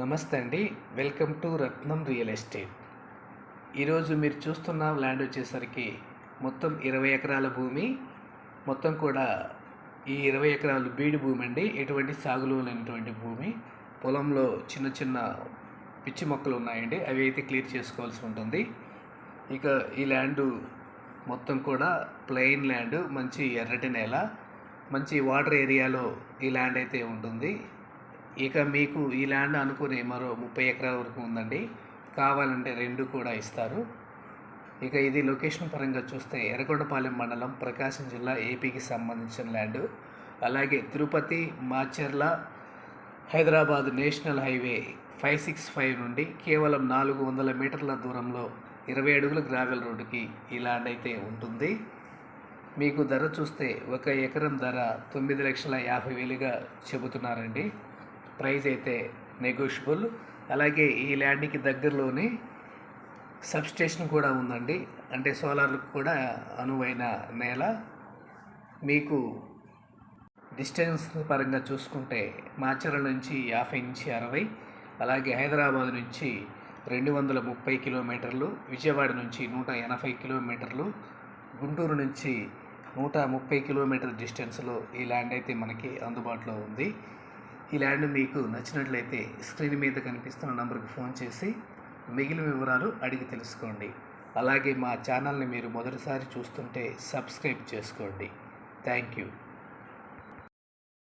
నమస్తే అండి. Welcome to Ratnam real estate. ఈరోజు మీరు చూస్తున్న ల్యాండ్ వచ్చేసరికి మొత్తం ఇరవై ఎకరాల భూమి. మొత్తం కూడా ఈ ఇరవై ఎకరాలు బీడు భూమి అండి. ఎటువంటి సాగులు లేనటువంటి భూమి. పొలంలో చిన్న చిన్న పిచ్చి మొక్కలు ఉన్నాయండి. అవి అయితే క్లియర్ చేసుకోవాల్సి ఉంటుంది. ఇక ఈ ల్యాండ్ మొత్తం కూడా ప్లెయిన్ ల్యాండ్ మంచి ఎర్రటి నేల మంచి వాటర్ ఏరియాలో ఈ ల్యాండ్ అయితే ఉంటుంది. ఇక మీకు ఈ ల్యాండ్ అనుకునే మరో ముప్పై ఎకరాల వరకు ఉందండి. కావాలంటే రెండు కూడా ఇస్తారు. ఇక ఇది లొకేషన్ పరంగా చూస్తే ఎర్రగొండపాలెం మండలం ప్రకాశం జిల్లా ఏపీకి సంబంధించిన ల్యాండ్. అలాగే Tirupati Macherla Hyderabad national highway five six five నుండి కేవలం నాలుగు వందల మీటర్ల దూరంలో ఇరవై అడుగుల గ్రావెల్ రోడ్డుకి ఈ ల్యాండ్ అయితే ఉంటుంది. మీకు ధర చూస్తే ఒక ఎకరం ధర తొమ్మిది లక్షల యాభై వేలుగా చెబుతున్నారండి. ప్రైజ్ అయితే నెగోషియబుల్. అలాగే ఈ ల్యాండ్కి దగ్గరలోనే సబ్స్టేషన్ కూడా ఉందండి. అంటే సోలార్లకు కూడా అనువైన నేల. మీకు డిస్టెన్స్ పరంగా చూసుకుంటే మాచర్ల నుంచి యాభై నుంచి అరవై అలాగే హైదరాబాద్ నుంచి రెండు వందల ముప్పై కిలోమీటర్లు విజయవాడ నుంచి నూట ఎనభై కిలోమీటర్లు గుంటూరు నుంచి నూట ముప్పై కిలోమీటర్ డిస్టెన్స్లో ఈ ల్యాండ్ అయితే మనకి అందుబాటులో ఉంది. ఈ ల్యాండ్ మీకు నచ్చినట్లయితే స్క్రీన్ మీద కనిపిస్తున్న నంబర్కి ఫోన్ చేసి మిగిలిన వివరాలు అడిగి తెలుసుకోండి. అలాగే మా ఛానల్ని మీరు మొదటిసారి చూస్తుంటే సబ్స్క్రైబ్ చేసుకోండి. Thank you